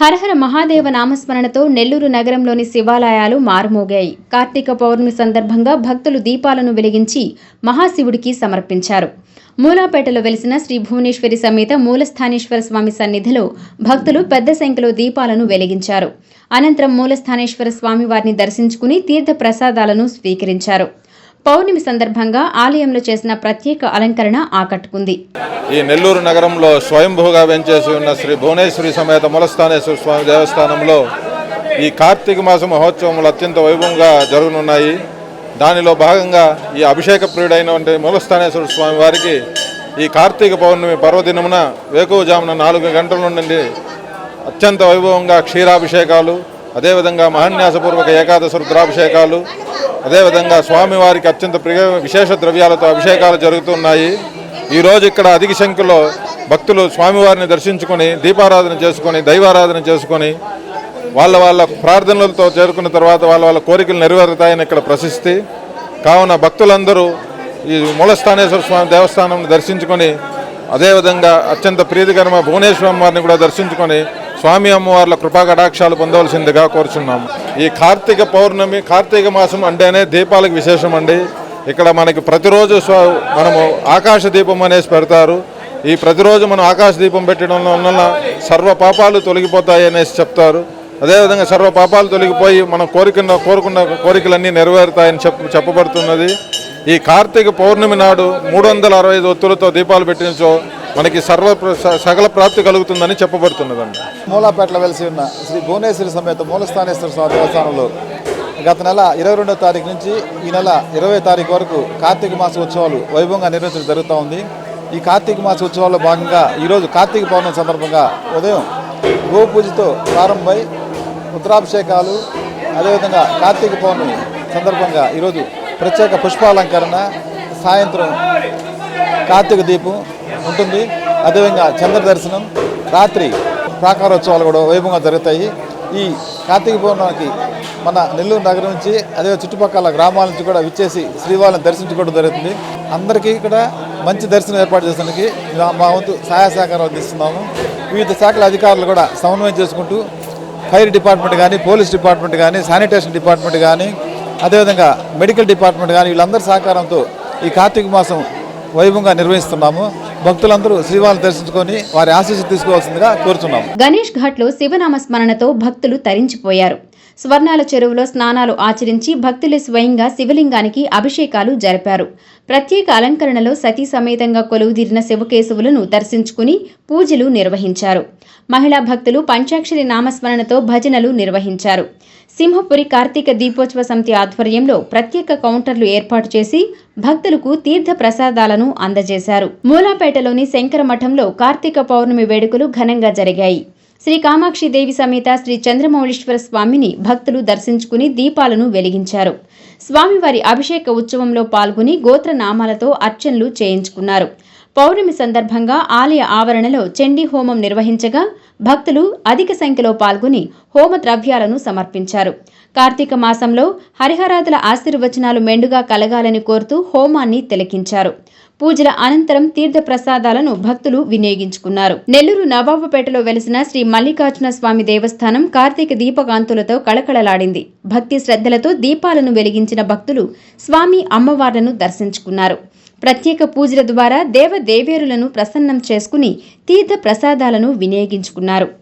హరహర మహాదేవ నామస్మరణతో నెల్లూరు నగరంలోని శివాలయాలు మారుమోగాయి. కార్తీక పౌర్ణమి సందర్భంగా భక్తులు దీపాలను వెలిగించి మహాశివుడికి సమర్పించారు. మూలాపేటలో వెలిసిన శ్రీ భువనేశ్వరి సమేత మూలస్థానేశ్వర స్వామి సన్నిధిలో భక్తులు పెద్ద సంఖ్యలో దీపాలను వెలిగించారు. అనంతరం మూలస్థానేశ్వర స్వామి వారిని దర్శించుకుని తీర్థ ప్రసాదాలను స్వీకరించారు. పౌర్ణమి సందర్భంగా ఆలయంలో చేసిన ప్రత్యేక అలంకరణ ఆకట్టుకుంది. ఈ నెల్లూరు నగరంలో స్వయంభూగా వెంచేసి ఉన్న శ్రీ భువనేశ్వరి సమేత మూలస్థానేశ్వర స్వామి దేవస్థానంలో ఈ కార్తీక మాస మహోత్సవములు అత్యంత వైభవంగా జరగనున్నాయి. దానిలో భాగంగా ఈ అభిషేక ప్రియుడైనటువంటి మూలస్థానేశ్వర స్వామి వారికి ఈ కార్తీక పౌర్ణమి పర్వదినమున వేకువజామున నాలుగు గంటల నుండి అత్యంత వైభవంగా క్షీరాభిషేకాలు అదేవిధంగా మహాన్యాసపూర్వక ఏకాదశ రుద్రాభిషేకాలు అదేవిధంగా స్వామివారికి అత్యంత ప్రియ విశేష ద్రవ్యాలతో అభిషేకాలు జరుగుతున్నాయి. ఈరోజు ఇక్కడ అధిక సంఖ్యలో భక్తులు స్వామివారిని దర్శించుకొని దీపారాధన చేసుకొని దైవారాధన చేసుకొని వాళ్ళ వాళ్ళ ప్రార్థనలతో చేరుకున్న తర్వాత వాళ్ళ వాళ్ళ కోరికలు నెరవేరుతాయని ఇక్కడ ప్రశస్తి. కావున భక్తులందరూ ఈ మూలస్థానేశ్వర స్వామి దేవస్థానం దర్శించుకొని అదేవిధంగా అత్యంత ప్రీతికరమైన భువనేశ్వరం వారిని కూడా దర్శించుకొని స్వామి అమ్మవార్ల కృపా కటాక్షాలు పొందవలసిందిగా కోరుచున్నాము ఈ కార్తీక పౌర్ణమి కార్తీక మాసం అంటేనే దీపాలకు విశేషం అండి. ఇక్కడ మనకి ప్రతిరోజు మనము ఆకాశ దీపం అనేసి పెడతారు. ఈ ప్రతిరోజు మనం ఆకాశ దీపం పెట్టడం వలన సర్వ పాపాలు తొలగిపోతాయి అనేసి చెప్తారు. అదేవిధంగా సర్వ పాపాలు తొలగిపోయి మనం కోరికున్న కోరుకున్న కోరికలన్నీ నెరవేరుతాయని చెప్ చెప్పబడుతున్నది. ఈ కార్తీక పౌర్ణమి నాడు మూడు వందల అరవై ఐదు ఒత్తులతో దీపాలు పెట్టించో మనకి సర్వ స- సకల ప్రాప్తి కలుగుతుందని చెప్పబడుతున్నదండి. మూలాపేటలో వెలిసి ఉన్న శ్రీ భువనేశ్వరి సమేత మూలస్థానేశ్వర స్వామి దేవస్థానంలో గత నెల ఇరవై రెండో తారీఖు నుంచి ఈ నెల ఇరవై తారీఖు వరకు కార్తీక మాస ఉత్సవాలు వైభవంగా నిర్వహించడం జరుగుతూ ఉంది. ఈ కార్తీక మాస ఉత్సవాల్లో భాగంగా ఈరోజు కార్తీక పౌర్ణమి సందర్భంగా ఉదయం గోపూజతో ప్రారంభమై రుద్రాభిషేకాలు అదేవిధంగా కార్తీక పౌర్ణమి సందర్భంగా ఈరోజు ప్రత్యేక పుష్పాలంకరణ సాయంత్రం కార్తీక దీపం ఉంటుంది. అదేవిధంగా చంద్ర దర్శనం రాత్రి ప్రాకారోత్సవాలు కూడా వైభవంగా జరుగుతాయి. ఈ కార్తీక పౌర్ణమికి మన నెల్లూరు నగరం నుంచి అదే చుట్టుపక్కల గ్రామాల నుంచి కూడా విచ్చేసి శ్రీవారిని దర్శించుకోవడం జరుగుతుంది. అందరికీ కూడా మంచి దర్శనం ఏర్పాటు చేసేందుకు మా- మా వంతు సహాయ సహకారం అందిస్తున్నాము. వివిధ శాఖల అధికారులు కూడా సమన్వయం చేసుకుంటూ ఫైర్ డిపార్ట్మెంట్ కానీ పోలీస్ డిపార్ట్మెంట్ కానీ శానిటేషన్ డిపార్ట్మెంట్ కానీ అదేవిధంగా మెడికల్ డిపార్ట్మెంట్ కానీ వీళ్ళందరి సహకారంతో ఈ కార్తీక మాసం వైభవంగా నిర్వహిస్తున్నాము. భక్తులందరూ శ్రీవారిని దర్శించుకొని వారి ఆశీస్సు తీసుకోవాల్సిందిగా కోరుతున్నాము గణేష్ ఘాట్లో శివనామ స్మరణతో భక్తులు తరించిపోయారు. స్వర్ణాల చెరువులో స్నానాలు ఆచరించి భక్తులు స్వయంగా శివలింగానికి అభిషేకాలు జరిపారు. ప్రత్యేక అలంకరణలో సతీ సమేతంగా కొలువుదీరిన శివకేశవులను దర్శించుకుని పూజలు నిర్వహించారు. మహిళా భక్తులు పంచాక్షరి నామస్మరణతో భజనలు నిర్వహించారు. సింహపురి కార్తీక దీపోత్సవ సమితి ఆధ్వర్యంలో ప్రత్యేక కౌంటర్లు ఏర్పాటు చేసి భక్తులకు తీర్థ ప్రసాదాలను అందజేశారు. మూలాపేటలోని శంకర మఠంలో కార్తీక పౌర్ణమి వేడుకలు ఘనంగా జరిగాయి. శ్రీ కామాక్షి దేవి సమేత శ్రీ చంద్రమౌళీశ్వర స్వామిని భక్తులు దర్శించుకుని దీపాలను వెలిగించారు. స్వామివారి అభిషేక ఉత్సవంలో పాల్గొని గోత్ర నామాలతో అర్చనలు చేయించుకున్నారు. పౌర్ణమి సందర్భంగా ఆలయ ఆవరణలో చండీ హోమం నిర్వహించగా భక్తులు అధిక సంఖ్యలో పాల్గొని హోమ ద్రవ్యాలను సమర్పించారు. కార్తీక మాసంలో హరిహరాదుల ఆశీర్వచనాలు మెండుగా కలగాలని కోరుతూ హోమాన్ని తిలకించారు. పూజల అనంతరం తీర్థ ప్రసాదాలను భక్తులు వినియోగించుకున్నారు. నెల్లూరు నవాబుపేటలో వెలిసిన శ్రీ మల్లికార్జున స్వామి దేవస్థానం కార్తీక దీపకాంతులతో కళకళలాడింది. భక్తి శ్రద్ధలతో దీపాలను వెలిగించిన భక్తులు స్వామి అమ్మవార్లను దర్శించుకున్నారు. ప్రత్యేక పూజల ద్వారా దేవదేవేరులను ప్రసన్నం చేసుకుని తీర్థ ప్రసాదాలను వినియోగించుకున్నారు.